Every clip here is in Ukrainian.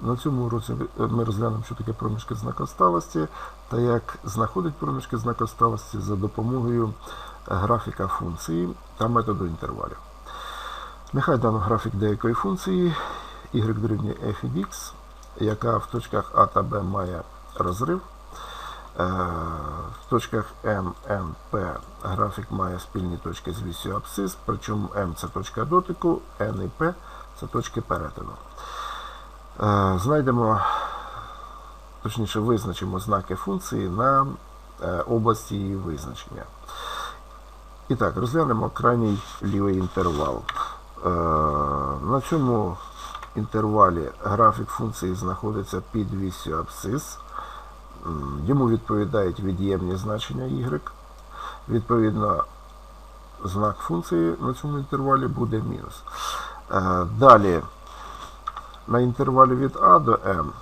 На цьому уроці ми розглянемо, що таке проміжки знакосталості та як знаходить проміжки знакосталості за допомогою графіка функції та методу інтервалів. Нехай дано графік деякої функції y дорівнює f від x, яка в точках А та Б має розрив. Е, В точках М, Н, П графік має спільні точки з вісю абсцис, причому М це точка дотику, N і P це точки перетину. Знайдемо, точніше визначимо знаки функції на е, області її визначення. І так, розглянемо крайній лівий інтервал. Е, На цьому інтервалі графік функції знаходиться під вісю абсцис. Йому відповідають від'ємні значення y. Відповідно, знак функції на цьому інтервалі буде мінус. Е, Далі, на інтервалі від А до М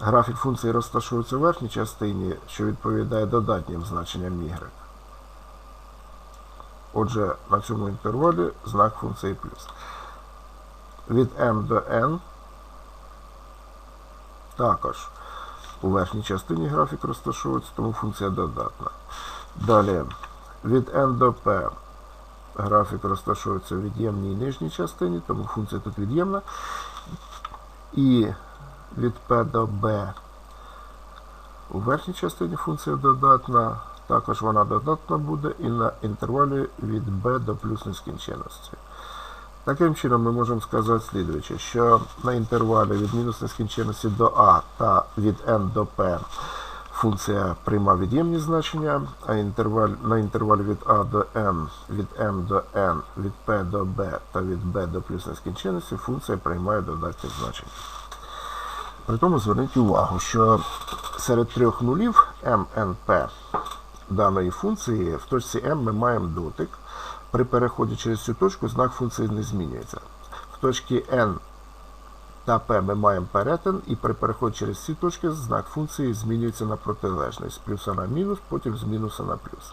графік функції розташовується в верхній частині, що відповідає додатнім значенням y. Отже, на цьому інтервалі знак функції плюс. Від m до n також у верхній частині графік розташовується, тому функція додатна. Далі від n до p графік розташовується в від'ємній нижній частині, тому функція тут від'ємна. І від p до b у верхній частині функція додатна, також вона додатна буде і на інтервалі від b до плюс нескінченності. Таким чином ми можемо сказати слідуюче, що на інтервалі від мінус нескінченності до А та від n до P функція прийма від'ємні значення, а інтерваль, на інтервалі від А до n, від m до n, від P до B та від B до плюс нескінченності функція приймає додатні значення. При тому зверніть увагу, що серед трьох нулів m, n, p даної функції в точці m ми маємо дотик. При переході через цю точку знак функції не змінюється. В точці n та p ми маємо перетин, і при переході через ці точки знак функції змінюється на протилежний, з плюса на мінус, потім з мінуса на плюс.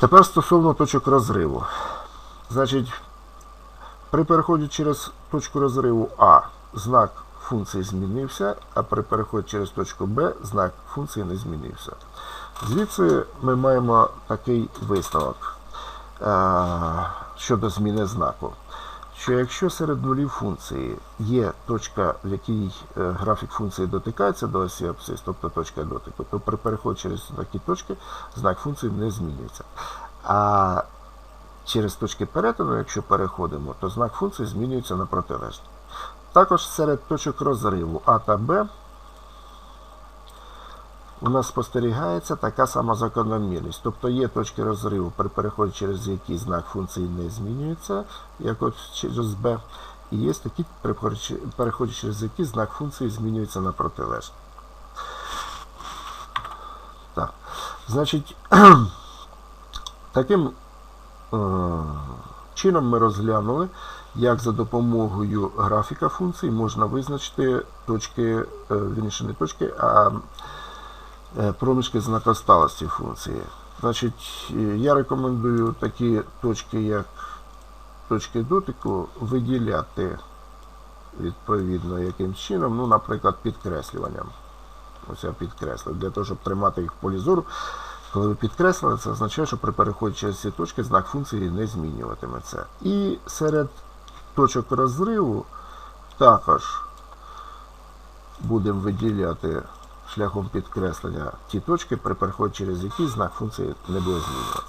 Тепер стосовно точок розриву. Значить, при переході через точку розриву А знак функції змінився, а при переході через точку Б знак функції не змінився. Звідси ми маємо такий висновок е, щодо зміни знаку. Що якщо серед нулів функції є точка, в якій е, графік функції дотикається до осі абсцис, тобто точка дотику, то при переході через такі точки знак функції не змінюється. А через точки перетину, якщо переходимо, то знак функції змінюється на протилежний. Також серед точок розриву А та Б у нас спостерігається така сама закономірність. Тобто є точки розриву, при переході через які знак функції не змінюється, як от через Б, і є такі, при переході через які знак функції змінюється на протилежний. Так. Значить, таким е, чином ми розглянули, як за допомогою графіка функцій можна визначити точки, е, вірніше не точки, а проміжки знакосталості функції. Значить, е, я рекомендую такі точки, як точки дотику, виділяти відповідно якимсь чином, ну, наприклад, підкреслюванням. Ось я підкреслив, для того, щоб тримати їх в полі зору. Коли ви підкреслили, це означає, що при переході через ці точки знак функції не змінюватиметься. І серед точок розриву також будемо виділяти шляхом підкреслення ті точки, при переході через які знак функції не буде змінюватися.